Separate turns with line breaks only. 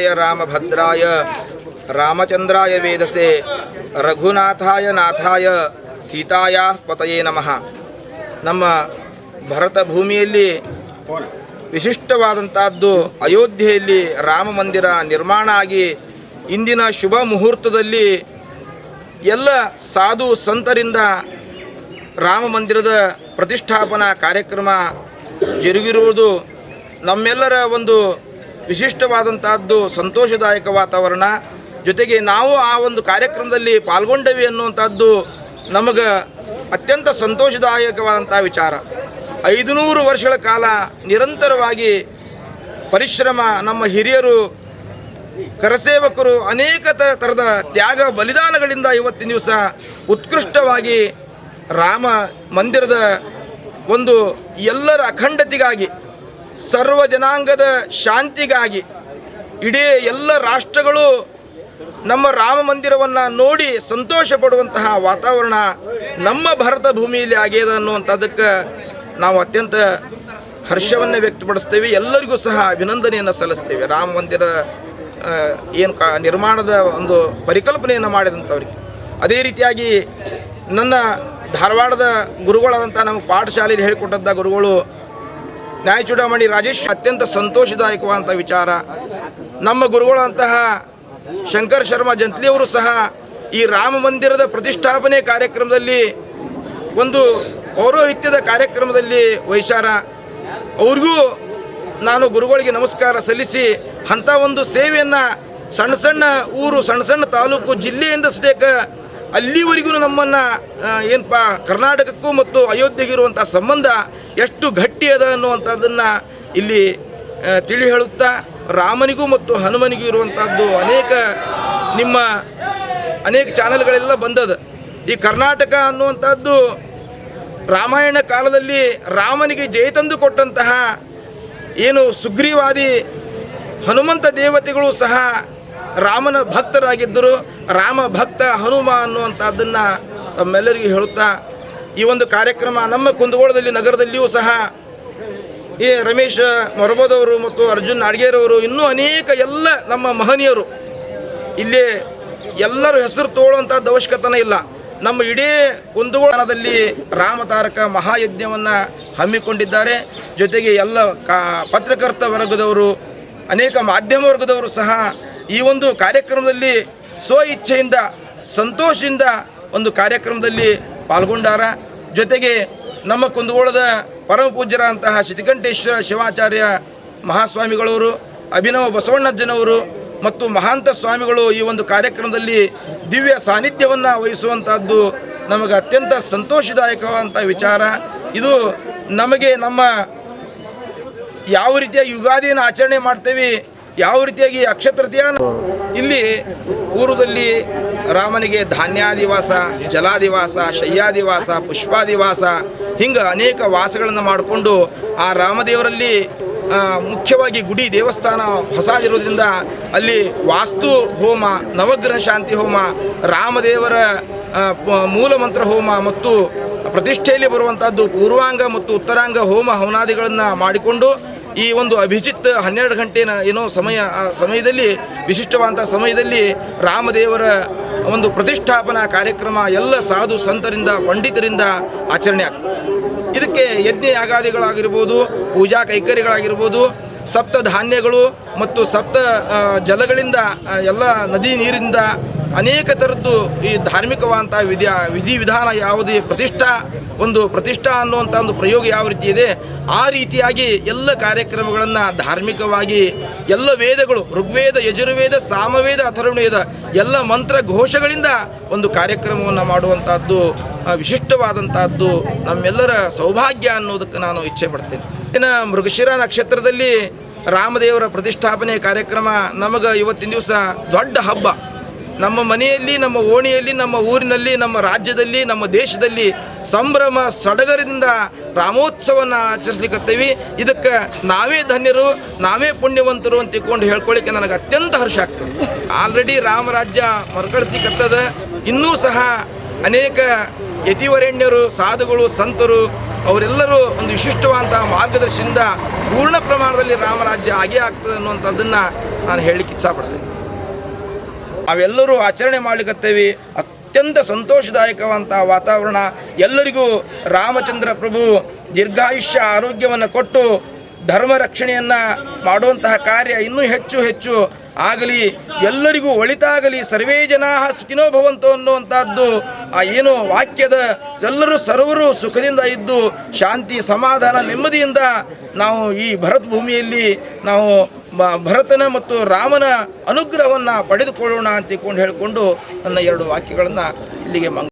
ರಾಮಾಯ ರಾಮಭದ್ರಾಯ, ರಾಮಚಂದ್ರಾಯ ವೇದಸೆ, ರಘುನಾಥಾಯ ನಾಥಾಯ, ಸೀತಾಯ ಪತಯೇ ನಮಃ. ನಮ್ಮ ಭರತ ಭೂಮಿಯಲ್ಲಿ ವಿಶಿಷ್ಟವಾದಂತಹದ್ದು ಅಯೋಧ್ಯೆಯಲ್ಲಿ ರಾಮ ಮಂದಿರ ನಿರ್ಮಾಣ ಆಗಿ ಇಂದಿನ ಶುಭ ಮುಹೂರ್ತದಲ್ಲಿ ಎಲ್ಲ ಸಾಧು ಸಂತರಿಂದ ರಾಮ ಮಂದಿರದ ಪ್ರತಿಷ್ಠಾಪನಾ ಕಾರ್ಯಕ್ರಮ ಜರುಗಿರುವುದು ನಮ್ಮೆಲ್ಲರ ಒಂದು ವಿಶಿಷ್ಟವಾದಂತಹದ್ದು ಸಂತೋಷದಾಯಕ ವಾತಾವರಣ. ಜೊತೆಗೆ ನಾವು ಆ ಒಂದು ಕಾರ್ಯಕ್ರಮದಲ್ಲಿ ಪಾಲ್ಗೊಂಡವಿ ಅನ್ನುವಂಥದ್ದು ನಮಗೆ ಅತ್ಯಂತ ಸಂತೋಷದಾಯಕವಾದಂಥ ವಿಚಾರ. ಐದುನೂರು ವರ್ಷಗಳ ಕಾಲ ನಿರಂತರವಾಗಿ ಪರಿಶ್ರಮ ನಮ್ಮ ಹಿರಿಯರು, ಕರಸೇವಕರು ಅನೇಕ ಥರದ ತ್ಯಾಗ ಬಲಿದಾನಗಳಿಂದ ಇವತ್ತಿನ ದಿವಸ ಉತ್ಕೃಷ್ಟವಾಗಿ ರಾಮ ಮಂದಿರದ ಒಂದು ಎಲ್ಲರ ಅಖಂಡತೆಗಾಗಿ ಸರ್ವ ಜನಾಂಗದ ಶಾಂತಿಗಾಗಿ ಇಡೀ ಎಲ್ಲ ರಾಷ್ಟ್ರಗಳು ನಮ್ಮ ರಾಮ ಮಂದಿರವನ್ನು ನೋಡಿ ಸಂತೋಷ ಪಡುವಂತಹ ವಾತಾವರಣ ನಮ್ಮ ಭಾರತ ಭೂಮಿಯಲ್ಲಿ ಆಗ್ಯದ ಅನ್ನುವಂಥದ್ದಕ್ಕೆ ನಾವು ಅತ್ಯಂತ ಹರ್ಷವನ್ನು ವ್ಯಕ್ತಪಡಿಸ್ತೇವೆ. ಎಲ್ಲರಿಗೂ ಸಹ ಅಭಿನಂದನೆಯನ್ನು ಸಲ್ಲಿಸ್ತೇವೆ. ರಾಮ ಮಂದಿರ ಏನು ಕಾ, ನಿರ್ಮಾಣದ ಒಂದು ಪರಿಕಲ್ಪನೆಯನ್ನು ಮಾಡಿದಂಥವ್ರಿಗೆ. ಅದೇ ರೀತಿಯಾಗಿ ನನ್ನ ಧಾರವಾಡದ ಗುರುಗಳಾದಂಥ ನಮ್ಮ ಪಾಠಶಾಲೆಯಲ್ಲಿ ಹೇಳಿಕೊಟ್ಟಂಥ ಗುರುಗಳು ನ್ಯಾಯ ಚೂಡಾಮಣಿ ರಾಜೇಶ್ ಅತ್ಯಂತ ಸಂತೋಷದಾಯಕವಾದಂಥ ವಿಚಾರ. ನಮ್ಮ ಗುರುಗಳಂತಹ ಶಂಕರ್ ಶರ್ಮಾ ಜಂತ್ಲಿಯವರು ಸಹ ಈ ರಾಮ ಮಂದಿರದ ಪ್ರತಿಷ್ಠಾಪನೆ ಕಾರ್ಯಕ್ರಮದಲ್ಲಿ ಒಂದು ಪೌರೋಹಿತ್ಯದ ಕಾರ್ಯಕ್ರಮದಲ್ಲಿ ವಹಿಸಾರ ಅವ್ರಿಗೂ ನಾನು ಗುರುಗಳಿಗೆ ನಮಸ್ಕಾರ ಸಲ್ಲಿಸಿ ಅಂಥ ಒಂದು ಸೇವೆಯನ್ನು ಸಣ್ಣ ಸಣ್ಣ ಊರು, ಸಣ್ಣ ಸಣ್ಣ ತಾಲೂಕು ಜಿಲ್ಲೆಯಿಂದ ಸುದೇಕ ಅಲ್ಲಿವರೆಗೂ ನಮ್ಮನ್ನು ಏನಪ್ಪ ಕರ್ನಾಟಕಕ್ಕೂ ಮತ್ತು ಅಯೋಧ್ಯೆಗೆ ಇರುವಂಥ ಸಂಬಂಧ ಎಷ್ಟು ಗಟ್ಟಿ ಅದ ಅನ್ನುವಂಥದ್ದನ್ನು ಇಲ್ಲಿ ತಿಳಿ ಹೇಳುತ್ತಾ ರಾಮನಿಗೂ ಮತ್ತು ಹನುಮನಿಗೂ ಇರುವಂಥದ್ದು ಅನೇಕ ನಿಮ್ಮ ಅನೇಕ ಚಾನಲ್ಗಳೆಲ್ಲ ಬಂದದ. ಈ ಕರ್ನಾಟಕ ಅನ್ನುವಂಥದ್ದು ರಾಮಾಯಣ ಕಾಲದಲ್ಲಿ ರಾಮನಿಗೆ ಜಯ ತಂದು ಕೊಟ್ಟಂತಹ ಏನು ಸುಗ್ರೀವಾದಿ ಹನುಮಂತ ದೇವತೆಗಳು ಸಹ ರಾಮನ ಭಕ್ತರಾಗಿದ್ದರು. ರಾಮ ಭಕ್ತ ಹನುಮ ಅನ್ನುವಂಥದ್ದನ್ನು ತಮ್ಮೆಲ್ಲರಿಗೂ ಹೇಳುತ್ತಾ, ಈ ಒಂದು ಕಾರ್ಯಕ್ರಮ ನಮ್ಮ ಕುಂದಗೋಳದಲ್ಲಿ ನಗರದಲ್ಲಿಯೂ ಸಹ ಈ ರಮೇಶ್ ಮೊರಬೋದವರು ಮತ್ತು ಅರ್ಜುನ್ ನಾಡ್ಗೇರವರು ಇನ್ನೂ ಅನೇಕ ಎಲ್ಲ ನಮ್ಮ ಮಹನೀಯರು. ಇಲ್ಲಿ ಎಲ್ಲರೂ ಹೆಸರು ತೋಳುವಂಥದ್ದು ಅವಶ್ಯಕತೆನೇ ಇಲ್ಲ. ನಮ್ಮ ಇಡೀ ಕುಂದಗೋಳದಲ್ಲಿ ರಾಮತಾರಕ ಮಹಾಯಜ್ಞವನ್ನು ಹಮ್ಮಿಕೊಂಡಿದ್ದಾರೆ. ಜೊತೆಗೆ ಎಲ್ಲ ಕಾ ಪತ್ರಕರ್ತ ವರ್ಗದವರು, ಅನೇಕ ಮಾಧ್ಯಮ ವರ್ಗದವರು ಸಹ ಈ ಒಂದು ಕಾರ್ಯಕ್ರಮದಲ್ಲಿ ಸ್ವ ಇಚ್ಛೆಯಿಂದ ಸಂತೋಷದಿಂದ ಒಂದು ಕಾರ್ಯಕ್ರಮದಲ್ಲಿ ಪಾಲ್ಗೊಂಡಾರ. ಜೊತೆಗೆ ನಮ್ಮ ಕುಂದಗೋಳದ ಪರಮ ಪೂಜ್ಯರಾದಂತಹ ಶ್ರೀಕಂಠೇಶ್ವರ ಶಿವಾಚಾರ್ಯ ಮಹಾಸ್ವಾಮಿಗಳವರು, ಅಭಿನವ ಬಸವಣ್ಣಜ್ಜನವರು ಮತ್ತು ಮಹಾಂತ ಸ್ವಾಮಿಗಳು ಈ ಒಂದು ಕಾರ್ಯಕ್ರಮದಲ್ಲಿ ದಿವ್ಯ ಸಾನ್ನಿಧ್ಯವನ್ನು ವಹಿಸುವಂಥದ್ದು ನಮಗೆ ಅತ್ಯಂತ ಸಂತೋಷದಾಯಕವಾದಂಥ ವಿಚಾರ. ಇದು ನಮಗೆ ನಮ್ಮ ಯಾವ ರೀತಿಯ ಯುಗಾದಿಯನ್ನು ಆಚರಣೆ ಮಾಡ್ತೇವೆ ಯಾವ ರೀತಿಯಾಗಿ ಅಕ್ಷತೃತೀಯ ಇಲ್ಲಿ ಪೂರ್ವದಲ್ಲಿ ರಾಮನಿಗೆ ಧಾನ್ಯಾದಿವಾಸ, ಜಲಾದಿವಾಸ, ಶಯ್ಯಾದಿವಾಸ, ಪುಷ್ಪಾದಿವಾಸ, ಹಿಂಗೆ ಅನೇಕ ವಾಸಗಳನ್ನು ಮಾಡಿಕೊಂಡು ಆ ರಾಮದೇವರಲ್ಲಿ ಮುಖ್ಯವಾಗಿ ಗುಡಿ ದೇವಸ್ಥಾನ ಹೊಸದಿರೋದ್ರಿಂದ ಅಲ್ಲಿ ವಾಸ್ತು ಹೋಮ, ನವಗ್ರಹ ಶಾಂತಿ ಹೋಮ, ರಾಮದೇವರ ಮೂಲಮಂತ್ರ ಮೂಲ ಮಂತ್ರ ಹೋಮ ಮತ್ತು ಪ್ರತಿಷ್ಠೆಯಲ್ಲಿ ಬರುವಂಥದ್ದು ಪೂರ್ವಾಂಗ ಮತ್ತು ಉತ್ತರಾಂಗ ಹೋಮ ಹವನಾದಿಗಳನ್ನು ಮಾಡಿಕೊಂಡು ಈ ಒಂದು ಅಭಿಜಿತ್ ಹನ್ನೆರಡು ಗಂಟೆನ ಏನೋ ಸಮಯ, ಆ ಸಮಯದಲ್ಲಿ, ವಿಶಿಷ್ಟವಾದಂಥ ಸಮಯದಲ್ಲಿ ರಾಮದೇವರ ಒಂದು ಪ್ರತಿಷ್ಠಾಪನಾ ಕಾರ್ಯಕ್ರಮ ಎಲ್ಲ ಸಾಧು ಸಂತರಿಂದ, ಪಂಡಿತರಿಂದ ಆಚರಣೆ ಆಗ್ತದೆ. ಇದಕ್ಕೆ ಯಜ್ಞ ಯಾಗಾದಿಗಳಾಗಿರ್ಬೋದು, ಪೂಜಾ ಕೈಕರ್ಯಗಳಾಗಿರ್ಬೋದು, ಸಪ್ತ ಧಾನ್ಯಗಳು ಮತ್ತು ಸಪ್ತ ಜಲಗಳಿಂದ ಎಲ್ಲ ನದಿ ನೀರಿಂದ ಅನೇಕ ಥರದ್ದು ಈ ಧಾರ್ಮಿಕವಾದಂಥ ವಿಧಿ ವಿಧಿವಿಧಾನ ಯಾವುದೇ ಪ್ರತಿಷ್ಠಾ ಒಂದು ಪ್ರತಿಷ್ಠಾ ಅನ್ನುವಂಥ ಒಂದು ಪ್ರಯೋಗ ಯಾವ ರೀತಿ ಇದೆ, ಆ ರೀತಿಯಾಗಿ ಎಲ್ಲ ಕಾರ್ಯಕ್ರಮಗಳನ್ನು ಧಾರ್ಮಿಕವಾಗಿ ಎಲ್ಲ ವೇದಗಳು, ಋಗ್ವೇದ, ಯಜುರ್ವೇದ, ಸಾಮವೇದ ಅಥರ್ವಣವೇದ ಎಲ್ಲ ಮಂತ್ರ ಘೋಷಗಳಿಂದ ಒಂದು ಕಾರ್ಯಕ್ರಮವನ್ನು ಮಾಡುವಂಥದ್ದು ವಿಶಿಷ್ಟವಾದಂಥದ್ದು ನಮ್ಮೆಲ್ಲರ ಸೌಭಾಗ್ಯ ಅನ್ನೋದಕ್ಕೆ ನಾನು ಇಚ್ಛೆ ಪಡ್ತೇನೆ. ಇನ್ನು ಮೃಗಶಿರ ನಕ್ಷತ್ರದಲ್ಲಿ ರಾಮದೇವರ ಪ್ರತಿಷ್ಠಾಪನೆ ಕಾರ್ಯಕ್ರಮ ನಮಗೆ ಇವತ್ತಿನ ದಿವಸ ದೊಡ್ಡ ಹಬ್ಬ. ನಮ್ಮ ಮನೆಯಲ್ಲಿ, ನಮ್ಮ ಓಣಿಯಲ್ಲಿ, ನಮ್ಮ ಊರಿನಲ್ಲಿ, ನಮ್ಮ ರಾಜ್ಯದಲ್ಲಿ, ನಮ್ಮ ದೇಶದಲ್ಲಿ ಸಂಭ್ರಮ ಸಡಗರದಿಂದ ರಾಮೋತ್ಸವನ ಆಚರಿಸ್ಲಿಕ್ಕತ್ತೀವಿ ಇದಕ್ಕೆ ನಾವೇ ಧನ್ಯರು, ನಾವೇ ಪುಣ್ಯವಂತರು ಅಂತ ತಿಳ್ಕೊಂಡು ಹೇಳ್ಕೊಳ್ಳಿಕ್ಕೆ ನನಗೆ ಅತ್ಯಂತ ಹರ್ಷ ಆಗ್ತದೆ. ಆಲ್ರೆಡಿ ರಾಮರಾಜ್ಯ ಮರುಕಳಿಸ್ಲಿಕ್ಕತ್ತದ ಇನ್ನೂ ಸಹ ಅನೇಕ ಯತಿವರೆಣ್ಯರು, ಸಾಧುಗಳು, ಸಂತರು, ಅವರೆಲ್ಲರೂ ಒಂದು ವಿಶಿಷ್ಟವಾದಂತಹ ಮಾರ್ಗದರ್ಶನದಿಂದ ಪೂರ್ಣ ಪ್ರಮಾಣದಲ್ಲಿ ರಾಮರಾಜ್ಯ ಆಗೇ ಆಗ್ತದೆ ಅನ್ನುವಂಥದ್ದನ್ನು ನಾನು ಹೇಳಲಿಕ್ಕೆ ಇಚ್ಛಪಡ್ತೇನೆ. ನಾವೆಲ್ಲರೂ ಆಚರಣೆ ಮಾಡ್ಲಿಕ್ಕತ್ತೇವೆ ಅತ್ಯಂತ ಸಂತೋಷದಾಯಕವಂಥ ವಾತಾವರಣ. ಎಲ್ಲರಿಗೂ ರಾಮಚಂದ್ರ ಪ್ರಭು ದೀರ್ಘಾಯುಷ್ಯ ಆರೋಗ್ಯವನ್ನು ಕೊಟ್ಟು ಧರ್ಮ ರಕ್ಷಣೆಯನ್ನು ಮಾಡುವಂತಹ ಕಾರ್ಯ ಇನ್ನೂ ಹೆಚ್ಚು ಹೆಚ್ಚು ಆಗಲಿ, ಎಲ್ಲರಿಗೂ ಒಳಿತಾಗಲಿ, ಸರ್ವೇ ಜನ ಸುಖಿನೋ ಭವಂತು ಅನ್ನುವಂಥದ್ದು ಆ ಏನು ವಾಕ್ಯದ ಎಲ್ಲರೂ ಸರ್ವರು ಸುಖದಿಂದ ಇದ್ದು ಶಾಂತಿ, ಸಮಾಧಾನ, ನೆಮ್ಮದಿಯಿಂದ ನಾವು ಈ ಭರತ್ ಭೂಮಿಯಲ್ಲಿ ನಾವು ಭರತನ ಮತ್ತು ರಾಮನ ಅನುಗ್ರಹವನ್ನು ಪಡೆದುಕೊಳ್ಳೋಣ ಅಂತಿಕೊಂಡು ಹೇಳಿಕೊಂಡು ನನ್ನ ಎರಡು ವಾಕ್ಯಗಳನ್ನು ಇಲ್ಲಿಗೆ ಮಂಗ